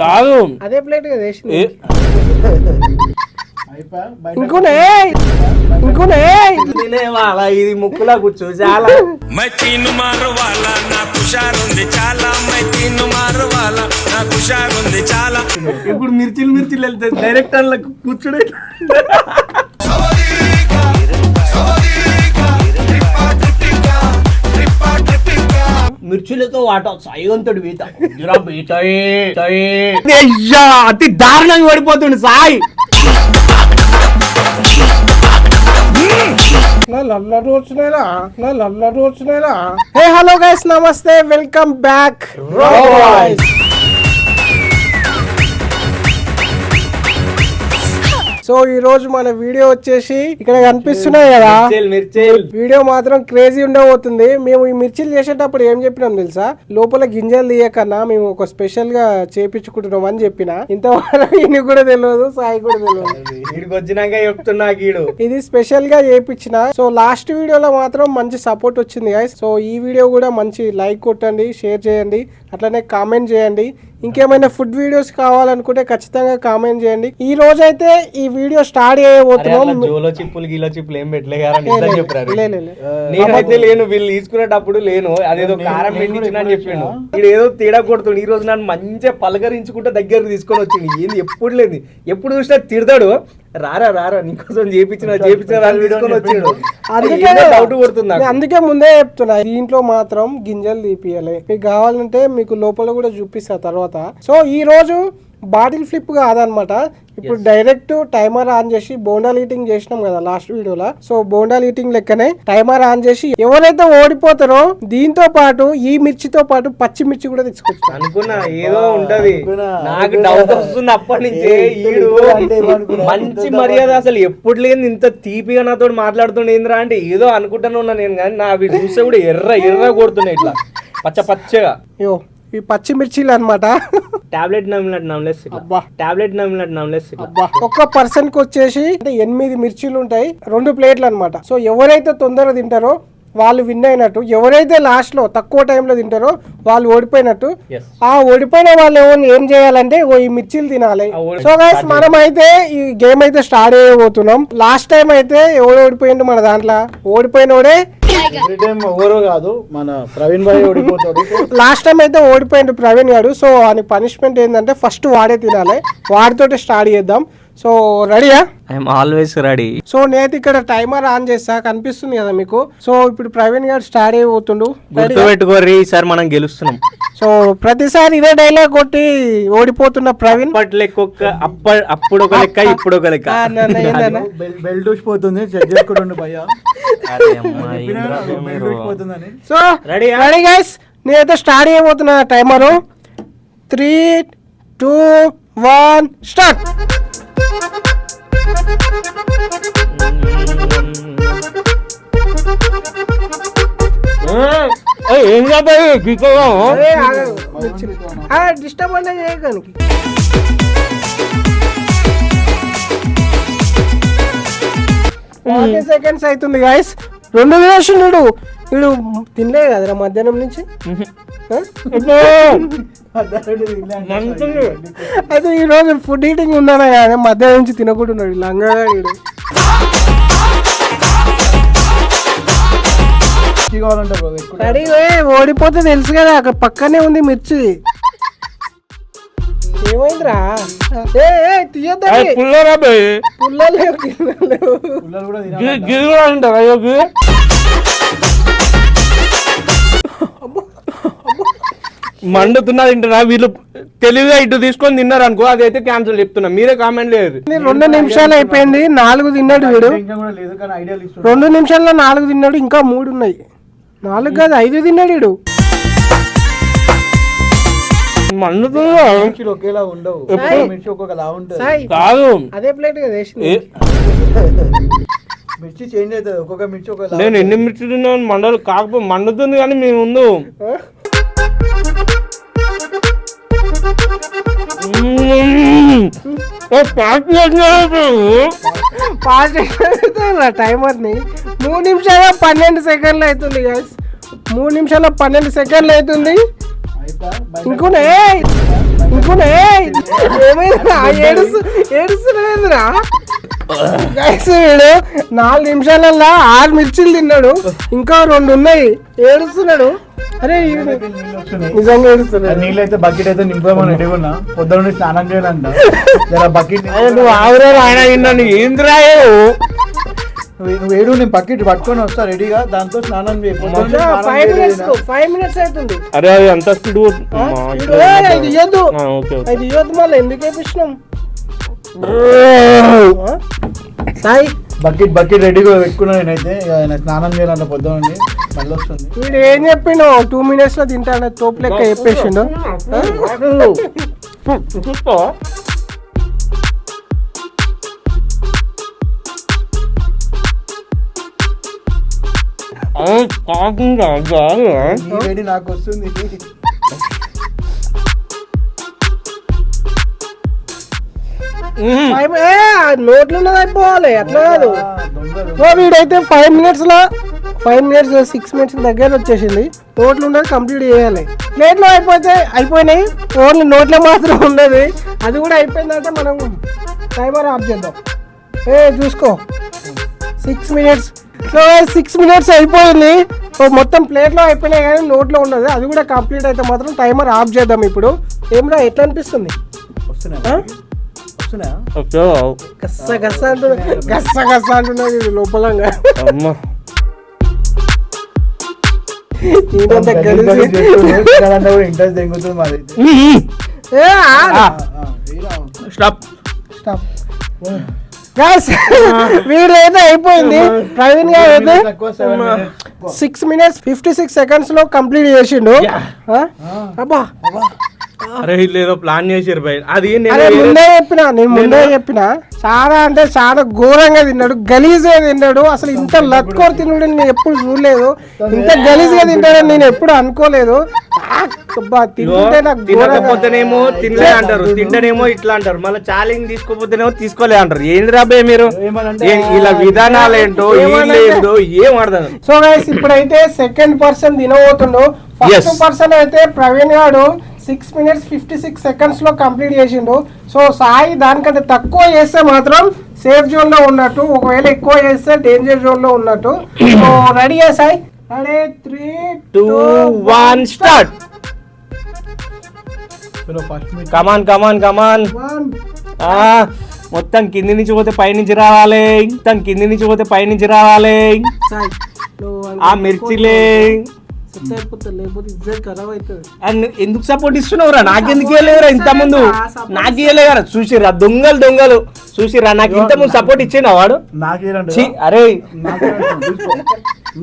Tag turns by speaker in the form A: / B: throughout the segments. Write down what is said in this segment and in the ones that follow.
A: కాదు.
B: అదే ప్లేట్ ఇంకోనే
A: వాళ్ళ ఇది ముక్కులా కూర్చో చాలా
C: మైతీను మారువాల నాకు కుషారుంది చాలా. మైతీను మారువాల నా ఉంది చాలా.
A: ఇప్పుడు మిర్చిలు మిర్చిలు వెళ్తే డైరెక్టర్లకు కూర్చోడే. మిర్చిలతో వాట సాయిగంతుడు బీత. అయ్యా అతి దారుణంగా పడిపోతుండు సాయి.
B: నా లల్లడు నా లల్లడు hey hello guys namaste welcome back so ఈ రోజు మన వీడియో వచ్చేసి ఇక్కడ కనిపిస్తున్నాయి కదా. వీడియో మాత్రం క్రేజీ ఉండబోతుంది. మేము ఈ మిర్చిలు చేసేటప్పుడు ఏం చెప్పినాం తెలుసా? లోపల గింజలు తీయకన్నా మేము ఒక స్పెషల్గా చేపించుకుంటున్నాం అని చెప్పిన. ఇంతవరకు ఈయన కూడా తెలియదు సాయి కూడా తెలియదు.
A: చెప్తున్నా గీడు.
B: ఇది స్పెషల్గా చేపించిన. సో లాస్ట్ వీడియోలో మాత్రం మంచి సపోర్ట్ వచ్చింది సో ఈ వీడియో కూడా మంచి లైక్ కొట్టండి షేర్ చేయండి. అట్లనే కామెంట్ చేయండి. ఇంకేమైనా ఫుడ్ వీడియోస్ కావాలనుకుంటే ఖచ్చితంగా కామెంట్ చేయండి. ఈ రోజు అయితే ఈ వీడియో స్టార్ట్ చేయబోతున్నాం.
A: జోలో చిప్పులు గీలో చిప్పులు ఏం పెట్టలే చెప్పారు
B: లే, లే, లే.
A: నేనైతే లేను వీళ్ళు తీసుకునేటప్పుడు లేను. అదేదో కారం పెట్టించిన అని చెప్పిండు. వీడు ఏదో తేడా కొడుతుండు. ఈ రోజు నన్ను మంచిగా పలకరించుకుంటే దగ్గరకు తీసుకొని వచ్చింది ఏంది? ఎప్పుడు లేదు ఎప్పుడు చూసినా తిడతాడు. రారా రారా నీకోసం చేపించిన చేపించిన వాళ్ళు తీసుకొని వచ్చిండు.
B: అందుకే
A: డౌట్ కొడుతుంది
B: అందుకే ముందే చెప్తున్నా దీంట్లో మాత్రం గింజలు తీపియాలి మీకు కావాలంటే మీకు లోపల కూడా చూపిస్తా తర్వాత. సో ఈ రోజు బాటిల్ ఫ్లిప్ కాదనమాట. ఇప్పుడు డైరెక్ట్ టైమర్ ఆన్ చేసి బోండాల్ ఈటింగ్ చేసినాం కదా లాస్ట్ వీడియోలో. సో బోండాల్ ఈటింగ్ లెక్కనే టైమర్ ఆన్ చేసి ఎవరైతే ఓడిపోతారో దీంతో పాటు ఈ మిర్చితో పాటు పచ్చిమిర్చి కూడా తీసుకొచ్చాను
A: అనుకున్నా ఏదో ఉంటది. నాకు డౌట్ వస్తుంది అప్పటి నుంచే ఈడు మంచి మర్యాద అసలు ఎప్పుడు లేని ఇంత తీపిగా నాతో మాట్లాడుతుండేంద్రా అంటే ఏదో అనుకుంటానే ఉన్నా నేను కానీ నా వీడు చూస్తే కూడా ఎర్ర ఎర్ర కొడుతున్నాయి ఇట్లా. పచ్చ పచ్చగా.
B: అయ్యో ఈ పచ్చిమిర్చిలు అనమాట
A: టాబ్లెట్ నమిలినట్టు నమలేసి
B: అబ్బా.
A: టాబ్లెట్ నమిలినట్టు నమలేసి
B: అబ్బా. ఒక్క పర్సన్కి వచ్చేసి అంటే ఎనిమిది మిర్చీలు ఉంటాయి రెండు ప్లేట్లు అన్నమాట సో ఎవరైతే తొందరగా తింటారో వాళ్ళు విన్ అయినట్టు ఎవరైతే లాస్ట్లో తక్కువ టైంలో తింటారో వాళ్ళు ఓడిపోయినట్టు. ఆ ఓడిపోయిన వాళ్ళు ఏమో ఏం చేయాలంటే ఓ ఈ మిర్చీలు తినాలి. సో గైస్ మనం అయితే ఈ గేమ్ అయితే స్టార్ట్ చేయబోతున్నాం. లాస్ట్ టైం అయితే ఎవడు ఓడిపోయిండు మన దాంట్లో? ఓడిపోయినోడే
D: ఎవ్రీ టైం ఎవరో కాదు మన ప్రవీణ్ భాయ్ ఓడిపోతాడు.
B: లాస్ట్ టైం అయితే ఓడిపోయిండు ప్రవీణ్ గారు. సో అని పనిష్మెంట్ ఏంటంటే ఫస్ట్ వాడే తినాలి. వాడితోటి స్టార్ట్ చేద్దాం. సో రెడీయా?
A: I'm always ready.
B: సో నేనైతే ఇక్కడ టైమర్ ఆన్ చేస్తా కనిపిస్తుంది కదా మీకు. సో ఇప్పుడు ప్రవీణ్ గారు స్టార్ట్ అయిపోతుండు
A: గుర్తు పెట్టుకోర్రి ఈసారి మనం గెలుస్తున్నాం.
B: సో ప్రతిసారి ఇదే డైలాగ్ కొట్టి ఓడిపోతున్న ప్రవీణ్.
A: అప్పటి లెక్క ఒక అప్ప అప్పుడు ఒక లెక్క ఇప్పుడు ఒక లెక్క
D: బెల్ట్ ఊసిపోతుంది చెక్ చేసుకోండి భయ్య.
B: సో
A: ఆ?
B: రెడీ గైస్ నేనైతే స్టార్ట్ అయిపోతున్నా timer three two one start
A: ఏయ్, ఏం
B: డిస్టర్బ్ అంటే చేయడానికి ఫార్టీ సెకండ్స్ అవుతుంది గాయస్ రెండు వేసిండు వీడు తినలే కదరా మధ్యాహ్నం నుంచి? అయితే ఈ రోజు ఫుడ్ ఈటింగ్ ఉన్నాడా కానీ మధ్యాహ్నం నుంచి తినకుంటున్నాడు లంగగా వీడు
D: మిర్చి కావాలంటే బ్రో ఎక్కువ
B: రెడీ ఓడిపోతే తెలుసు కదా అక్కడ పక్కనే ఉంది మిర్చి. ఏమైందిరా? ఏ ఏ తీయద్దండి
A: పుల్లరా బే?
B: పుల్లలు లేవు గిన్నెలు లేవు.
D: పిల్లలు కూడా తినాలి
A: గిరి కూడా అంటారా యోగి మండుతున్నా తింటారా? వీళ్ళు తెలివిగా ఇటు తీసుకొని తిన్నారు అనుకో అదైతే క్యాన్సిల్ చెప్తున్నా. మీరే కామెంట్ లేదు.
B: ఇది రెండు నిమిషాలు అయిపోయింది నాలుగు తిన్నాడు వీడు.
D: ఇంకా కూడా లేదు కానీ ఐడియా ఇస్తుంది
B: రెండు నిమిషాల్లో నాలుగు తిన్నాడు ఇంకా మూడు ఉన్నాయి. నాలుగు కాదు ఐదు తిన్నాడు
D: మిర్చిలు ఒకేలా ఉండవు. మిర్చి ఒక్కొక్కలా ఉంటుంది.
A: కాదు.
B: అదే ప్లేట్ కదా వేసింది.
A: ఏ-
D: మిర్చి చేంజ్ అవుతుంది. ఒక్కొక్క మిర్చి ఒక్కొక్క
A: నేను ఎన్ని మిర్చి తిన్నాను మండలు కాకపోతే మండుతుంది కానీ మీ ముందు
B: ఆ?
A: మ్మ్. ఏ ప్యాక్ చేసినారు.
B: ఫాస్ట్ టైమర్ని మూడు నిమిషాల పన్నెండు సెకండ్లు అవుతుంది guys. మూడు నిమిషాల పన్నెండు సెకండ్లు అవుతుంది ఇంకోనే అయిపోయినా ఏమైందిరా ఏడుస్తు ఏడుస్తున్నాయిరా గైస్ వీడు నాలుగు నిమిషాలల్లో ఆరు మిర్చిలు తిన్నాడు. ఇంకా రెండు ఉన్నాయి. ఏడుస్తున్నాడు. అరే నిజంగా ఏడుస్తున్నాడు.
D: నీళ్ళైతే బకెట్ అయితే నింపమని ఎడుగున్నా పొద్దున నుండి స్నానం చేయాలంట. జర బకెట్
A: నువ్వు ఆవురా ఆయన విన్నాను ఏంద్రా
D: ఏడు నేను బకెట్ పట్టుకొని వస్తా రెడీగా. దాంతో స్నానం చేయి. పొద్దున్న నుండి స్నానం
B: ఫైవ్ మినిట్స్
D: చేయలేదు.
B: ఫైవ్ మినిట్స్ అవుతుంది.
A: అరే అది అంత స్పీడ్
B: వీడు, ఇది ఇయ్యద్దు.
A: ఓకే
B: ఇది ఇవ్వద్దు మళ్ళీ. ఎందుకు వేపించినాం? సాయి.
D: బకెట్ బకెట్ రెడీగా పెట్టుకున్నా నేనైతే. ఇక ఆయన స్నానం చేయాలంట పొద్దున నుండి మళ్ళీ వస్తుంది.
B: వీడు ఏం చెప్పిండు టూ మినిట్స్లో తింటాను తోపు లెక్క చెప్పేసిండు.
D: రెడీ నాకు వస్తుంది.
B: ఏ, నోట్లో ఉన్నది అయిపోవాలి అట్లా కాదు. వీడైతే ఫైవ్ మినిట్స్లో ఫైవ్ మినిట్స్ సిక్స్ మినిట్స్ దగ్గర వచ్చేసింది. నోట్లో ఉన్నది కంప్లీట్ చేయాలి. ప్లేట్లో అయిపోతే అయిపోయినాయి. ఓన్లీ నోట్లో మాత్రం ఉన్నది. అది కూడా అయిపోయిందంటే మనం టైమర్ ఆఫ్ చేద్దాం. ఏ చూసుకో. Six minutes so six minutes అయిపోయింది. సో మొత్తం ప్లేట్లో అయిపోయినాయి కానీ నోట్లో ఉన్నది. అది కూడా కంప్లీట్ అయితే మాత్రం టైమర్ ఆఫ్ చేద్దాం ఇప్పుడు. ఏమ్రా ఎట్లా అనిపిస్తుంది?
D: వస్తున్నాయా
B: గస్స గస్స అంటున్నా. అంటున్నది కలిసి
D: ఇంట్రెస్ట్ తెంగుతుంది మాది
A: స్టాప్.
B: వీడైతే అయిపోయింది. ప్రవీణ్ గారు అయితే. సిక్స్ మినిట్స్ ఫిఫ్టీ సిక్స్ సెకండ్స్లో కంప్లీట్ చేసిండు? అబ్బా.
A: అరే వీళ్ళు ప్లాన్ చేసారు బయట అది నేను
B: అరే ముందే చెప్పిన నేను ముందే చెప్పిన. చాలా అంటే చాలా ఘోరంగా తిన్నాడు గలీజ్గా తిన్నాడు. అసలు ఇంత లక్కోర్ తిన్నాడు నేను ఎప్పుడు చూడలేదు. ఇంత గలీజ్గా తింటాడని నేను ఎప్పుడు అనుకోలేదు. అబ్బా, తింటుంటే నాకు ఘోరంగా
A: తినకపోతేనేమో తినలే. అంటారు తింటేనేమో ఇట్లా అంటారు మళ్ళీ ఛాలెంజ్ తీసుకోపోతేనేమో తీసుకోలే అంటారు. ఏంది రాబోయే మీరు? ఏ- ఇలా విధానాలు ఏంటో వీళ్ళు ఏంటో ఏం అర్థం
B: సో గైస్ ఇప్పుడైతే సెకండ్ పర్సన్ తినబోతుండు. ఫస్ట్. పర్సన్ అయితే ప్రవీణ్ గారు సిక్స్ మినిట్స్ ఫిఫ్టీ సిక్స్ సెకండ్స్లో కంప్లీట్ చేసిండు. సో సాయి దానికంటే తక్కువ చేస్తే మాత్రం సేఫ్ జోన్లో ఉన్నట్టు ఒకవేళ ఎక్కువ చేస్తే డేంజర్ జోన్లో ఉన్నట్టు. So ready Sai?
A: Ready three two
D: one start
A: come on come on come on మొత్తం కింది నుంచి పోతే పై నుంచి రావాలి. మొత్తం కింది నుంచి పోతే పై నుంచి రావాలి. ఆ మిర్చిలే.
B: సెట్ అయిపోతుంది లేకపోతే ఇజ్జత్ ఖరాబ్ అవుతుంది.
A: అండ్ ఎందుకు సపోర్ట్ ఇస్తున్నావురా? నాకెందుకు ఇవ్వలేదురా ఇంత ముందు? నాకు ఇవ్వలేదురా చూసిరా దొంగలు దొంగలు. చూసిరా నాకు ఇంత ముందు సపోర్ట్ ఇచ్చిండు వాడు? ఛీ, అరే.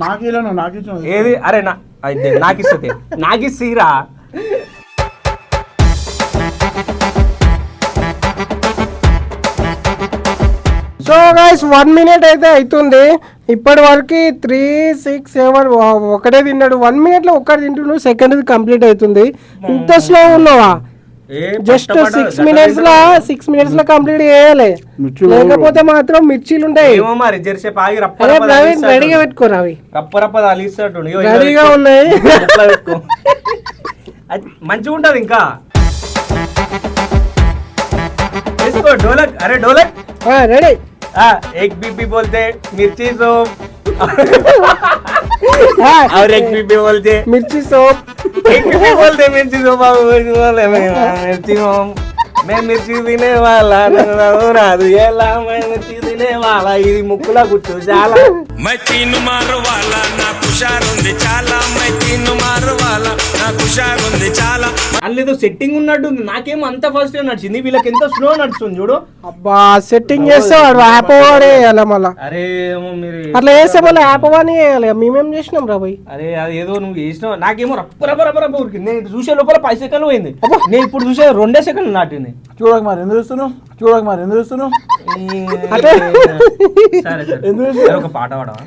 D: నాకేలను నాకు ఇచ్చిన
A: ఏది? అరే నా అయితే నాకు ఇస్తుంది నాకు ఇస్తీరా
B: సో గైస్ వన్ మినిట్ అయితే అవుతుంది ఇప్పటి వరకు త్రీ సిక్స్ సెవెన్ ఒకటే తిన్నాడు. వన్ మినిట్లో ఒక్కటి తింటుండు సెకండ్ కంప్లీట్ అవుతుంది. ఇంత స్లో ఉన్నావా? జస్ట్ సిక్స్ మినిట్స్లో సిక్స్ మినిట్స్లో కంప్లీట్ చేయాలి. లేకపోతే మాత్రం మిర్చీలు ఉంటాయి. ప్రవీణ్. రెడీగా పెట్టుకోరా అవి రెడీగా. ఉన్నాయి.
A: మంచిగా ఉంటది ఇంకా. అరే డోలక్.
B: రెడీ
A: ఆ, ఎగ్ बीबी बोलते मिर्ची सोप और एक बीबी बोलते
B: మిర్చి సోప్
A: एक बीबी बोलते मिर्ची सोप और मिर्ची बोले मैं मिर्ची सोप मैं మిర్చి తినే వాళ్ళ రాదు ఎలా మిర్చి తినే వాళ్ళ ఇది ముక్కులా కూర్చో చాలా
C: మై తీను మారు వాళ్ళ నాకు హుషారుంది చాలా మై తీను మారు వాళ్ళ నాకు హుషారుంది చాలా.
A: అందులో సెట్టింగ్ ఉన్నట్టు నాకేం అంత ఫస్ట్ నడిచింది. వీళ్ళకి ఎంత స్లో నడుస్తుంది చూడు.
B: అబ్బా సెట్టింగ్ చేస్తే వాడు యాప్ వాడే వేయాలి మళ్ళా?
A: అరే ఏమో మీరు
B: అట్లా చేస్తే మళ్ళీ యాప్ వాని వేయాలి మేమేం చేసినాం రా భయ్
A: అరే అది ఏదో నువ్వు చేసినావు? నాకేమో రప్ప రప్ప రప్ప రప్ప ఉరికింది. నేను ఇటు చూసే లోపల పది సెకండ్లు పోయింది. నేను ఇప్పుడు చూసే రెండే సెకండ్లు నాటింది.
D: చూడక మరి ఎందుకు చూస్తున్నావు? చూడక మరి ఎందుకు చూస్తున్నావు?
B: అంటే
A: సరే సరే.
D: ఎందుకు
A: సరే, ఒక పాట పాడవా?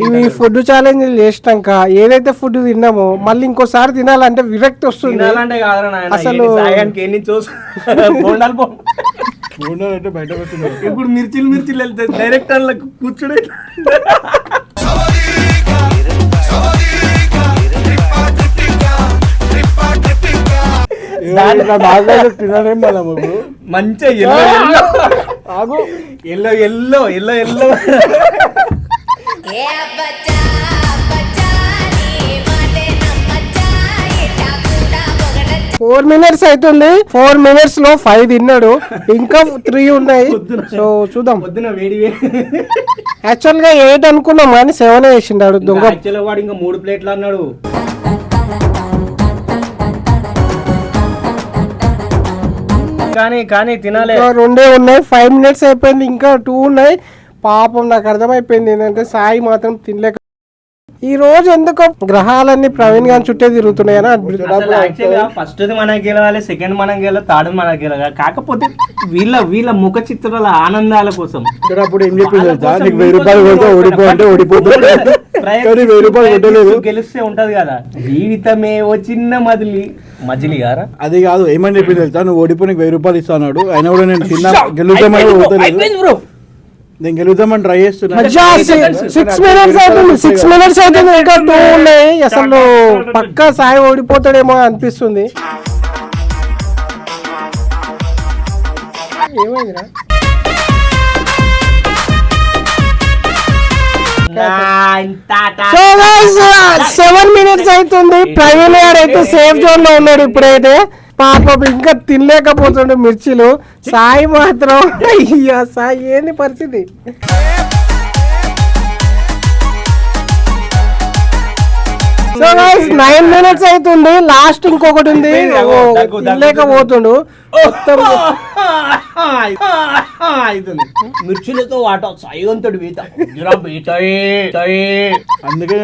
B: ఇవి ఫుడ్ ఛాలెంజ్ చేసినాక ఏదైతే ఫుడ్ తిన్నామో మళ్ళీ ఇంకోసారి తినాలంటే విరక్తి వస్తుంది.
A: తినాలంటే కాదురా నాయన
B: అసలు-
A: అసలు సాయానికి ఎన్ని చూసు బోండాలు బో
D: అంటే బయట పెట్టున్నారు
A: ఇప్పుడు మిర్చిలు మిర్చిలు వెళ్తే డైరెక్టర్లకు కూర్చుడే.
D: తినలేం ఇప్పుడు
A: మంచిగా
E: yellow yellow. Yellow yellow yellow yellow.
B: Four minutes అవుతుంది ఫోర్ మినిట్స్లో ఫైవ్ తిన్నాడు ఇంకా త్రీ ఉన్నాయి. సో చూద్దాం. యాక్చువల్గా ఎయిట్ అనుకున్నాం కానీ సెవెన్ వేసిండాడు దొంగ.
A: వాడు ఇంకా మూడు ప్లేట్లు అన్నాడు. కానీ కానీ తినాలే.
B: రెండే ఉన్నాయి. ఫైవ్ మినిట్స్ అయిపోయింది. ఇంకా టూ ఉన్నాయి. పాపం నాకు అర్థమైపోయింది ఏంటంటే సాయి మాత్రం తినలేక ఈ రోజు ఎందుకో గ్రహాలన్నీ ప్రవీణ్ గారి చుట్టే తిరుగుతున్నాయని
A: ఫస్ట్ మనం గెలవాలి సెకండ్ మనం గెలవాలి థర్డ్ మనం గెలవాలి. కాకపోతే వీళ్ళ వీళ్ళ ముఖ చిత్రాల ఆనందాల కోసం.
D: ఇక్కడ అప్పుడు ఏం చెప్పింది వెయ్యి రూపాయలు కొడితే ఓడిపో అంటే ఓడిపోతుంది
A: గెలిస్తే ఉంటది కదా. జీవితమే ఓ చిన్న మదిలి మజిలి గారా?
D: అది కాదు ఏమని చెప్పింది తెలుసా? నువ్వు ఓడిపో నీకు వెయ్యి రూపాయలు ఇస్తాడు అయినా కూడా నేను తిన్నా పోతలేదు నేను గెలుద్దామని ట్రై చేస్తున్నా.
B: సిక్స్ మినిట్స్ అవుతుంది. సిక్స్ మినిట్స్ అవుతుంది. ఇంకా టూ ఉన్నాయి. అసలు పక్కా సాయి ఓడిపోతాడేమో అనిపిస్తుంది. ఏమైందిరా? సో సెవెన్ మినిట్స్ అవుతుంది. ప్రవీణ్ గారు అయితే సేఫ్ జోన్లో ఉన్నాడు ఇప్పుడైతే. పాపం ఇంకా తినలేకపోతుండే మిర్చిలు. సాయి మాత్రం అయ్యా సాయి ఏంది పరిస్థితి? సో నైన్ మినిట్స్ అవుతుంది. లాస్ట్ ఇంకొకటి ఉంది. తినలేకపోతుండు. మొత్తం
A: అవుతుంది. మిర్చిలతో వాట బీత తయే.
D: అందుకే.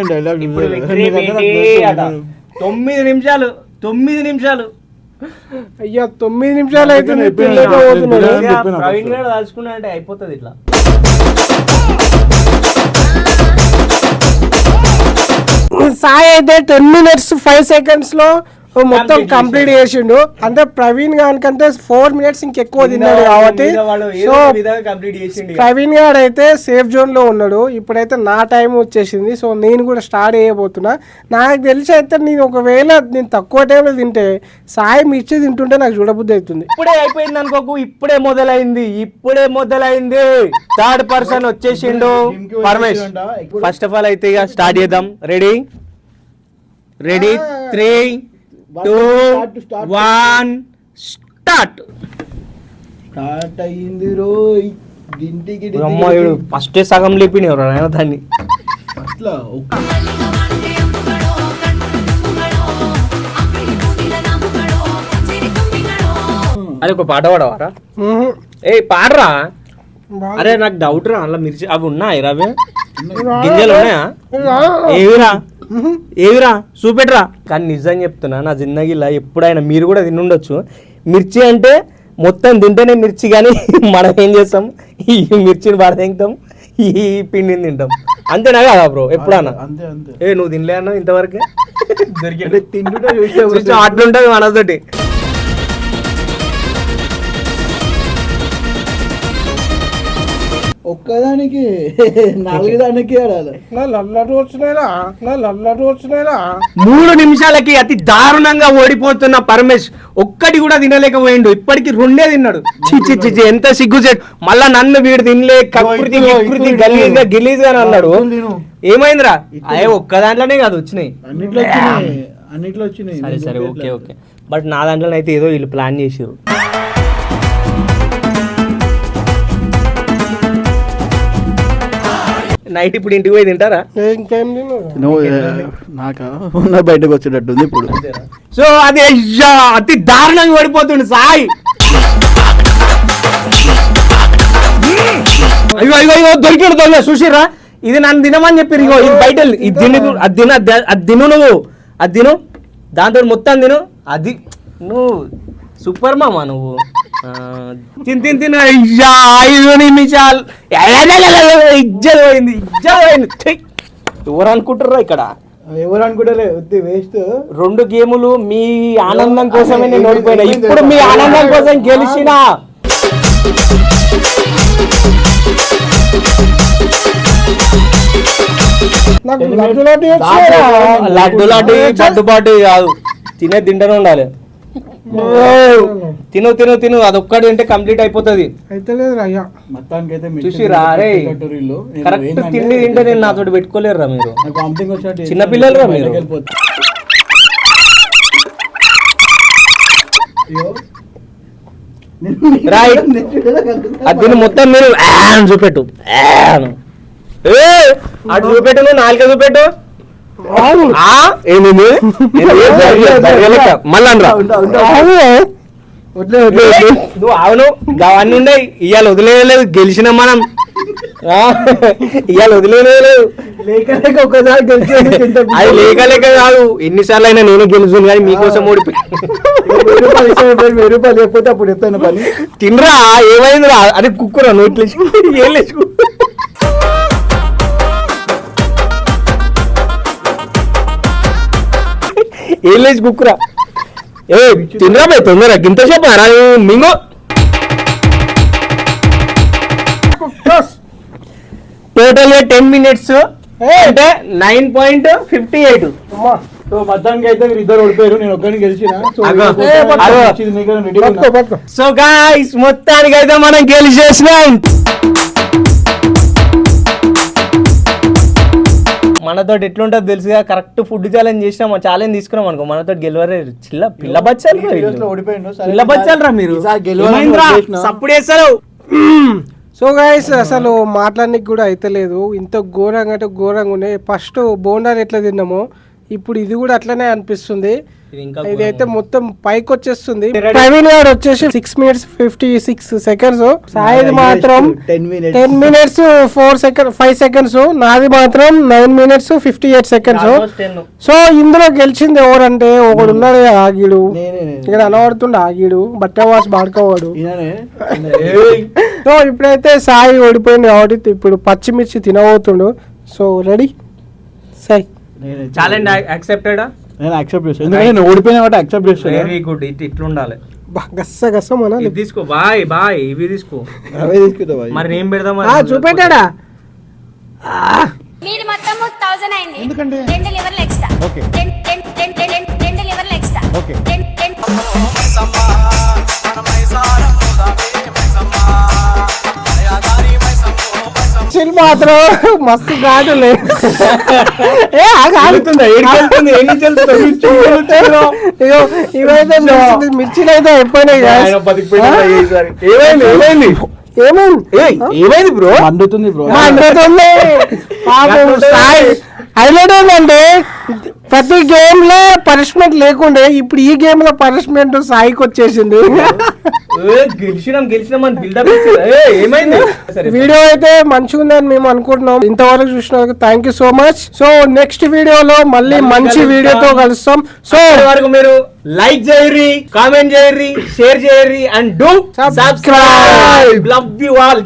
A: తొమ్మిది నిమిషాలు తొమ్మిది నిమిషాలు.
B: అయ్యా తొమ్మిది నిమిషాలు.
A: గారు దాచుకున్నా అంటే అయిపోతుంది ఇట్లా
B: సాయి అయితే టెన్ మినిట్స్ ఫైవ్ సెకండ్స్లో మొత్తం కంప్లీట్ చేసిండు. అంటే ప్రవీణ్ గానికంటే ఫోర్ మినిట్స్ ఇంకెక్కువ తిన్నాడు కాబట్టి సో
A: కంప్లీట్ చేసిండు ఇక.
B: ప్రవీణ్ గారు అయితే సేఫ్ జోన్లో ఉన్నాడు. ఇప్పుడైతే నా టైం వచ్చేసింది. సో నేను కూడా స్టార్ట్ చేయబోతున్నా. నాకు తెలిసి అయితే నేను ఒకవేళ నేను తక్కువ టైంలో తింటే సాయి మిర్చి తింటుంటే నాకు చూడబుద్ధి అవుతుంది.
A: ఇప్పుడే అయిపోయింది అనుకోకు. ఇప్పుడే మొదలైంది. ఇప్పుడే మొదలైంది. థర్డ్ పర్సన్ వచ్చేసిండు. పరమేష్ ఫస్ట్ ఆఫ్ ఆల్ అయితే ఇక స్టార్ట్ చేద్దాం. Ready ready three two.
D: One start start అయ్యింది రోయ్. ఇంటికి
A: అమ్మాయిడు ఫస్ట్ సగం లేపిన ఎవరు దాన్ని.
D: అట్లా
A: అరే ఒక పాట పాడవారా. ఏ పాడరా. అరే నాకు డౌట్ రా అందులో మిర్చి అవి ఉన్నాయి రవి గింజలు ఉన్నాయా. ఏవిరా. ఏవిరా? చూపెట్రా కానీ నిజం చెప్తున్నా నా జిందగీలో ఎప్పుడైనా మీరు కూడా తినుండొచ్చు. మిర్చి అంటే మొత్తం తింటేనే మిర్చి కానీ మనం ఏం చేస్తాం? ఈ మిర్చిని పడదెంగుతాం ఈ పిండిని తింటాం. అంతేనా కదా బ్రో? ఎప్పుడన్నా? ఏ నువ్వు తినలే అన్నావు ఇంతవరకు? అట్లుంటది మనతోటి
D: ఒక్కదానికి నాలుగు దానికి ఆడాలి.
B: నా లల్లటి వచ్చినాయిరా నా లల్లటి వచ్చినాయిరా.
A: మూడు నిమిషాలకి అతి దారుణంగా ఓడిపోతున్న పరమేష్ ఒక్కటి కూడా తినలేకపోయిండు. ఇప్పటికి రెండే తిన్నాడు. చిచ్చి చిచ్చి ఎంత సిగ్గు చెడు మళ్ళా నన్ను వీడు తినలే కకృతి వికృతి
D: ఇదిగో,
A: గలీజ్గా గిలీజ్గా అన్నాడు. ఏమైందిరా? అయ్యే ఒక్క దాంట్లోనే కాదు వచ్చినాయి.
D: అన్నిట్లో వచ్చినాయి అన్నిట్లో వచ్చినాయి
A: సరే సరే ఓకే ఓకే. బట్ నా దాంట్లో అయితే ఏదో వీళ్ళు ప్లాన్ చేసారు నైట్ ఇప్పుడు ఇంటికి పోయి తింటారా?
B: ఇంకేం తిను
D: నువ్వు నాక? ఉన్న బయటకు వచ్చేటట్టుంది ఇప్పుడు.
A: సో అది అయ్యా అతి దారుణంగా ఓడిపోతుండు సాయి. అయ్యో అయ్యో అయ్యో దొరికాడు దొరికా చూసిరా ఇది నన్ను తినమని చెప్పారు ఇగో ఇది బయట వెళ్ళి. ఇది తిని అది తిన అది తిను నువ్వు. అది తిను. దాంతో మొత్తం తిను. అది నువ్వు. సూపర్ మామా నువ్వు. తిని తిని తిను అయ్యా ఐదు నిమిషాలు ఇజ్జలు పోయింది ఇజ్జలు పోయింది! ఎవరు అనుకుంటారా ఇక్కడ?
D: ఎవరు అనుకుంటారే వేస్ట్.
A: రెండు గేములు మీ ఆనందం కోసమే నేను ఓడిపోయినా. ఇప్పుడు మీ ఆనందం కోసం గెలిచిన.
B: లడ్డు లడ్డు
A: కాదు. తినే తింటూనే ఉండాలి. తిను తిను తిను అదొక్కటి తింటే కంప్లీట్ అయిపోతుంది
B: అయితే లేదు అయ్యా
D: మొత్తానికి అయితే
A: చూసిరా, అరే. కరెక్ట్ తిండి తింటే నేను మీరు
D: వచ్చినట్టు
A: చిన్న పిల్లలురా మీరు.
D: బయటకు వెళ్ళిపోతుంది. అయ్యో.
A: రైట్ అది మొత్తం మీరు చూపెట్టు ఆ అను. ఏ, అటు చూపెట్టు నువ్వు నాలుక చూపెట్టు నువ్వు అవును అవన్నీ ఉన్నాయి. ఇవాళ వదిలేయలేదు గెలిచినాం మనం. ఇవాళ వదిలేయలేదు.
D: లేక లేక తింటే
A: అది లేక లేక కాదు. ఎన్నిసార్లు అయినా నేను గెలుచును కానీ మీకోసం ఓడిపోయి.
D: వెయ్యి రూపాయలు లేకపోతే అప్పుడు ఎత్తాను పని.
A: తినరా? ఏమైందిరా? అది కుక్కురా? నోట్లో ఏం లేచుకో ఏం లేచి కుక్కురా? ఏ తినరా బే తొందర గింత చెప్పారా మింగో? టోటల్ టెన్ మినిట్స్ అంటే nine point fifty
B: eight
D: so మొత్తానికి అయితే మీరు ఇద్దరు ఓడిపోయారు నేను ఒక్కడిని గెలిచిన. సో
A: గాయ్స్ మొత్తానికి అయితే మనం గెలిచేసినాం. మనతో ఎట్లుంటుంది తెలుసుగా. కరెక్ట్ ఫుడ్ ఛాలెంజ్ చేసినాం ఛాలెంజ్ తీసుకున్నాం అనుకో. మనతో గెలవరే చిల్ల పిల్ల బచ్చాలు పిల్ల బచ్చాలు రా మీరు. సప్పుడు వేస్తారు
B: సో గైస్ అసలు మాట్లాడడానికి కూడా అయితలేదు ఇంత ఘోరంగా అంటే ఘోరంగా ఉన్నాయి. ఫస్ట్ బోండాలు ఎట్లా తిన్నామో ఇప్పుడు ఇది కూడా అట్లనే అనిపిస్తుంది.
A: ఇది ఇంకా
B: ఇది అయితే మొత్తం పైకి వచ్చేస్తుంది? ప్రవీణ్ గారు వచ్చేసి six minutes fifty six seconds సాయిది మాత్రం
D: 10 minutes.
B: Ten minutes four second five seconds నాది మాత్రం nine minutes fifty
A: eight seconds.
B: So ఇందులో గెలిచింది ఎవరంటే ఒకడు ఉన్నాడు కదా ఆగిడు. ఇక్కడ అనబడుతుండే ఆగిడు. బట్ట వాస్ బాడుకోవాడు. సో ఇప్పుడైతే సాయి ఓడిపోయింది కాబట్టి ఇప్పుడు పచ్చిమిర్చి తినబోతుండు. So ready?
D: Sai.
A: Challenge accepted
D: నేను యాక్సెప్ట్ చేస్తాను ఎందుకంటే నేను ఓడిపోయిన కాబట్టి యాక్సెప్ట్ చేస్తాను
A: వెరీ గుడ్ ఇట్ ఇట్లుండాలి
B: బా, గస్స గస్స మన
A: ఇది తీసుకో బాయ్ బాయ్ ఇవి తీసుకో.
D: అవే తీసుకుంటా బాయ్.
A: మరి నేను పెడదాం
B: ఆ, చూపెట్టాడా?
E: మీరు మొత్తం థౌసండ్ అయింది.
D: ఎందుకంటే?
E: రెండు లివర్లు ఎక్స్ట్రా
D: ఓకే.
E: రెండు లివర్లు ఎక్స్ట్రా
D: ఓకే.
B: ఏం
A: నుంచి వెళ్తుందా?
B: ఇగో, ఇవైతే మిర్చి- మిర్చిలు అయితే.
A: ఏమైంది? ఏమైంది?
B: ఏమైంది?
A: ఏయ్, ఏమైంది బ్రో?
D: మండుతుంది బ్రో.
B: సాయి హైలైట్ ఏంటంటే ప్రతి గేమ్లో పనిష్మెంట్ లేకుండే ఇప్పుడు ఈ గేమ్లో పనిష్మెంట్ సాయికి వచ్చేసింది.
A: ఏ, గెలిచినాం గెలిచినాం అని బిల్డప్ ఏమైంది? సరే
B: వీడియో అయితే మంచిగా ఉందని మేము అనుకుంటున్నాం. ఇంతవరకు చూసినందుకు thank you so much so next వీడియోలో మళ్ళీ
A: మళ్ళీ
B: మంచి. వీడియోతో కలుస్తాం. సో
A: వరకు మీరు లైక్ చేయర్రి కామెంట్ చేయర్రి share చేయర్రి and do.
B: Subscribe
A: love you all